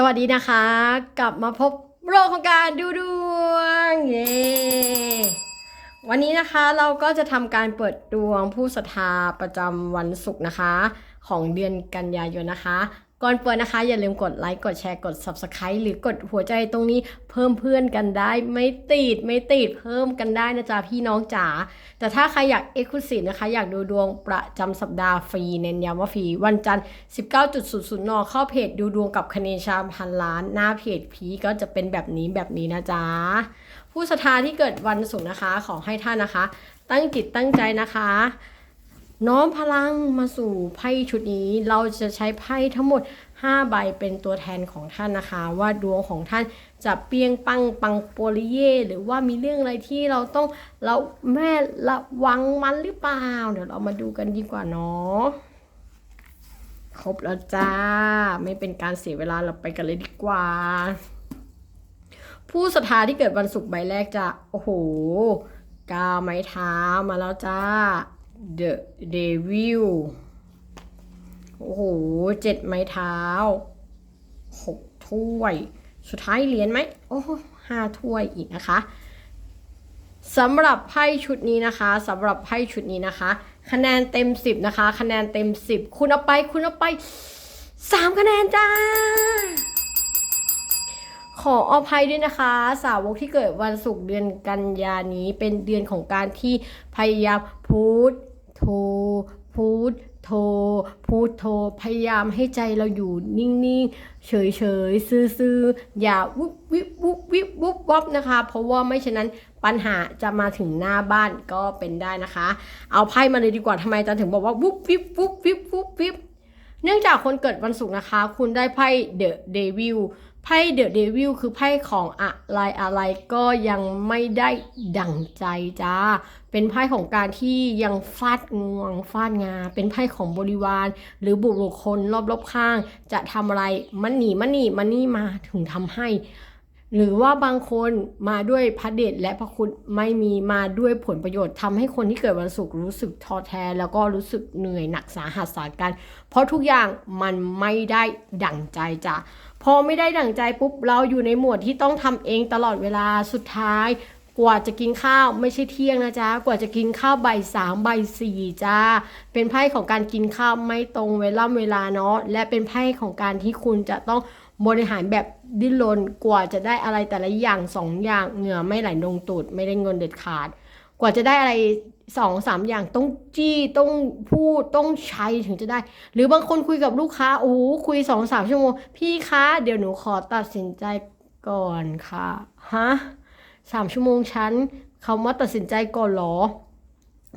สวัสดีนะคะ กลับมาพบโลกของการดูดวงเย้วันนี้นะคะเราก็จะทำการเปิดดวงผู้ศรัทธาประจำวันศุกร์นะคะ ของเดือนกันยายนนะคะ ก่อนเปิดนะคะ อย่าลืมกดไลค์กดแชร์กด Subscribe หรือกดหัวใจตรงนี้เพิ่มเพื่อนกันได้ ไม่ติดไม่ติดเพิ่มกันได้นะจ๊ะพี่น้องจ๋าแต่ถ้าใครอยาก e x c l u s i v e นะคะ อยากดูดวงประจำสัปดาห์ฟรีเน้นย้ำว่าฟรี วันจันทร์ 19.00 น เข้าเพจดูดวงกับคเนชามพันล้าน หน้าเพจพีก็จะเป็นแบบนี้แบบนี้นะจ๊ะผู้ศรัทธาที่เกิดวันศุกร์นะคะขอให้ท่านนะคะ ตั้งจิตตั้งใจนะคะ น้อมพลังมาสู่ไพ่ชุดนี้ เราจะใช้ไพ่ทั้งหมด 5 ใบเป็นตัวแทนของท่านนะคะ ว่าดวงของท่านจะเปียงปังปังโปลิเย่หรือว่ามีเรื่องอะไรที่เราต้องเราแม่ระวังมันหรือเปล่า เดี๋ยวเรามาดูกันดีกว่าเนาะครบแล้วจ้า ไม่เป็นการเสียเวลาเราไปกันเลยดีกว่า ผู้ศรัทธาที่เกิดวันศุกร์ใบแรกจะโอ้โหกาไม้เท้ามาแล้วจ้า The Devil โอ้โหเจ็ดไม้เท้าหกถ้วย สุดท้ายเหรียญไหมโอ้ห้าถ้วยอีกนะคะสำหรับไพ่ชุดนี้นะคะสำหรับไพ่ชุดนี้นะคะ คะแนนเต็ม10นะคะ คะแนนเต็ม10คุณเอาไปคุณเอาไป3คะแนนจ้า ขออภัยด้วยนะคะ สาวกที่เกิดวันศุกร์เดือนกันยานี้เป็นเดือนของการที่พยายามพูด พูดโทพูดโทพยายามให้ใจเราอยู่นิ่งๆ เฉยๆ ซื่อๆ อย่าวุบวิบวุบวิบวุบวับนะคะ เพราะว่าไม่ฉะนั้นปัญหาจะมาถึงหน้าบ้านก็เป็นได้นะคะ เอาไพ่มาเลยดีกว่าทำไมอาจารย์ถึงบอกว่าวุบวิบวุบวิบวุบวิบเนื่องจากคนเกิดวันศุกร์นะคะ คุณได้ไพ่เดอะเดวิล ไพ่เดอะเดวิลคือไพ่ของอะไรอะไรก็ยังไม่ได้ดั่งใจจ้า เป็นไพ่ของการที่ยังฟาดงวงฟาดงา เป็นไพ่ของบริวาร หรือบุรุษคนรอบๆข้าง จะทำอะไรมันหนีมันหนีมันนี่มาถึงทำให้ หรือว่าบางคนมาด้วยพระเดชและพระคุณไม่มีมาด้วยผลประโยชน์ทำให้คนที่เกิดวันศุกร์รู้สึกท้อแท้ แล้วก็รู้สึกเหนื่อยหนักสาหัสสากัน เพราะทุกอย่างมันไม่ได้ดั่งใจจ้ะพอไม่ได้ดั่งใจปุ๊บเราอยู่ในหมวดที่ต้องทำเองตลอดเวลาสุดท้าย กว่าจะกินข้าวไม่ใช่เที่ยงนะจ๊ะกว่าจะกินข้าวใบสามใบสี่จ้าเป็นไพ่ของการกินข้าวไม่ตรงเวลาเวลาเนาะและเป็นไพ่ของการที่คุณจะต้อง บริหารแบบดิ้นรนกว่าจะได้อะไรแต่ละอย่างสองอย่างเหงื่อไม่ไหลลงตูดไม่ได้เงินเด็ดขาด กว่าจะได้อะไรสองสามอย่างต้องจี้ต้องพูดต้องใช้ถึงจะได้ หรือบางคนคุยกับลูกค้าโอ้คุยสองสามชั่วโมงพี่คะเดี๋ยวหนูขอตัดสินใจก่อนค่ะฮะสามชั่วโมงฉันเขามาตัดสินใจก่อนหรอ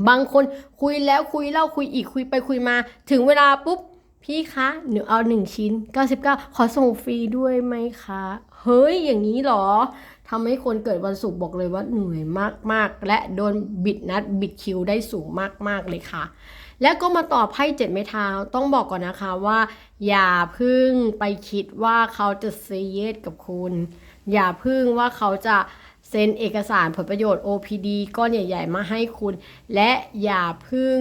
บางคนคุยแล้วคุยเล่าคุยอีกคุยไปคุยมา ถึงเวลาปุ๊บ พี่คะหนูเอาหนึ่งชิ้น 99 ขอส่งฟรีด้วยไหมคะ เฮ้ยอย่างนี้เหรอทำให้คนเกิดวันศุกร์บอกเลยว่าเหนื่อยมากๆ และโดนบิดนัดบิดคิวได้สูงมากๆเลยค่ะ แล้วก็มาต่อไพ่เจ็ดไม้เท้าต้องบอกก่อนนะคะว่า อย่าพึ่งไปคิดว่าเขาจะเซเยสกับคุณ อย่าพึ่งว่าเขาจะเซ็นเอกสารผลประโยชน์ OPD ก้อนใหญ่ ๆ มาให้คุณ และอย่าพึ่ง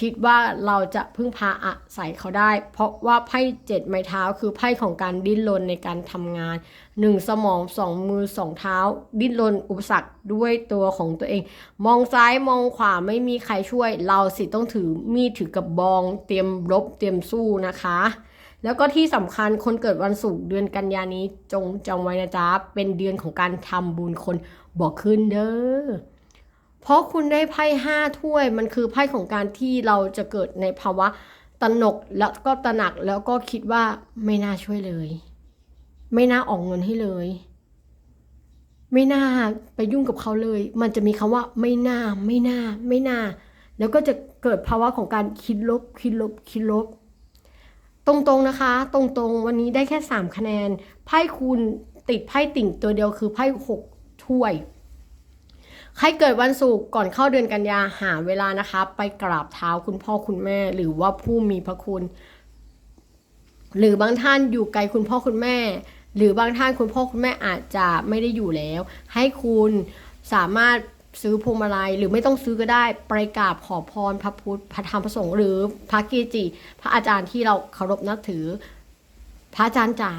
คิดว่าเราจะพึ่งพาอาศัยเขาได้ เพราะว่าไพ่เจ็ดไม้เท้าคือไพ่ของการดิ้นรนในการทำงานหนึ่งสมองสองมือสองเท้า ดิ้นรนอุปสรรคด้วยตัวของตัวเอง มองซ้ายมองขวาไม่มีใครช่วย เราสิต้องถือมีดถือกระบอง เตรียมรบเตรียมสู้นะคะแล้วก็ที่สำคัญคนเกิดวันศุกร์เดือนกันยานี้จงจำไว้นะจ๊ะ เป็นเดือนของการทำบุญคนบอกขึ้นเด้อ เพราะคุณได้ไพ่ห้าถ้วย มันคือไพ่ของการที่เราจะเกิดในภาวะตนกแล้วก็ตระหนักแล้วก็คิดว่าไม่น่าช่วยเลย ไม่น่าออกเงินให้เลย ไม่น่าไปยุ่งกับเขาเลย มันจะมีคำว่าไม่น่าไม่น่า ไม่น่า แล้วก็จะเกิดภาวะของการคิดลบ คิดลบ คิดลบ ตรงๆนะคะ ตรงๆ วันนี้ได้แค่ 3 คะแนน ไพ่คุณติดไพ่ติ่งตัวเดียวคือไพ่หกถ้วย ใครเกิดวันศุกร์ก่อนเข้าเดือนกันยาหาเวลานะคะ ไปกราบเท้าคุณพ่อคุณแม่ หรือว่าผู้มีพระคุณ หรือบางท่านอยู่ไกลคุณพ่อคุณแม่ หรือบางท่านคุณพ่อคุณแม่อาจจะไม่ได้อยู่แล้ว ให้คุณสามารถซื้อพวงมาลัยหรือไม่ต้องซื้อก็ได้ไปกราบขอพรพระพุทธพระธรรมพระสงฆ์หรือพระเกจิ พระอาจารย์ที่เราเคารพนับถือ พระอาจารย์จ๋า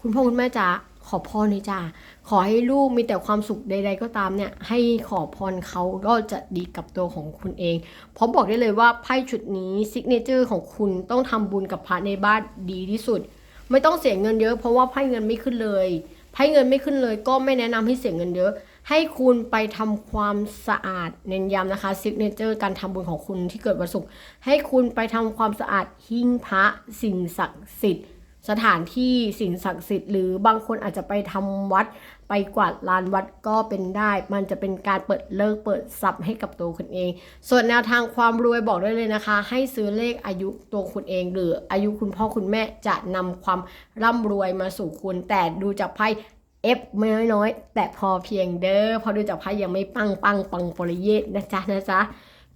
คุณพ่อคุณแม่จ๋า ขอพรเลยจ้าขอให้ลูกมีแต่ความสุขใด ๆ ก็ตามเนี่ย ให้ขอพรเขาก็จะดีกับตัวของคุณเองพร้อมบอกได้เลยว่าไพ่ชุดนี้ซิกเนเจอร์ของคุณต้องทำบุญกับพระในบ้านดีที่สุด ไม่ต้องเสียเงินเยอะเพราะว่าไพ่เงินไม่ขึ้นเลยไพ่เงินไม่ขึ้นเลย ก็ไม่แนะนำให้เสียเงินเยอะ ให้คุณไปทำความสะอาดเน้นย้ำนะคะซิกเนเจอร์การทำบุญของคุณที่เกิดวันศุกร์ให้คุณไปทำความสะอาดหิ้งพระสิ่งศักดิ์สิทธิ์ สถานที่สิ่งศักดิ์สิทธิ์หรือบางคนอาจจะไปทำวัดไปกวาดลานวัดก็เป็นได้ มันจะเป็นการเปิดเลิกเปิดทรัพย์ให้กับตัวคุณเอง ส่วนแนวทางความรวยบอกได้เลยนะคะ ให้ซื้อเลขอายุตัวคุณเอง หรืออายุคุณพ่อคุณแม่จะนำความร่ำรวยมาสู่คุณ แต่ดูจากไพ่เอฟไม่น้อยแต่พอเพียงเด้อเพอดูจากไพ่ยังไม่ปังปังปังปริเยตนะจ๊ะนะจ๊ะ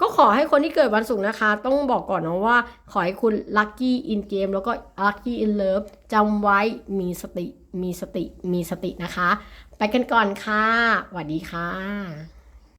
ก็ขอให้คนที่เกิดวันศุกร์นะคะ ต้องบอกก่อนนะว่า ขอให้คุณลัคกี้อินเกมแล้วก็ลัคกี้อินเลิฟจำไว้มีสติ มีสติ มีสตินะคะ ไปกันก่อนค่ะสวัสดีค่ะ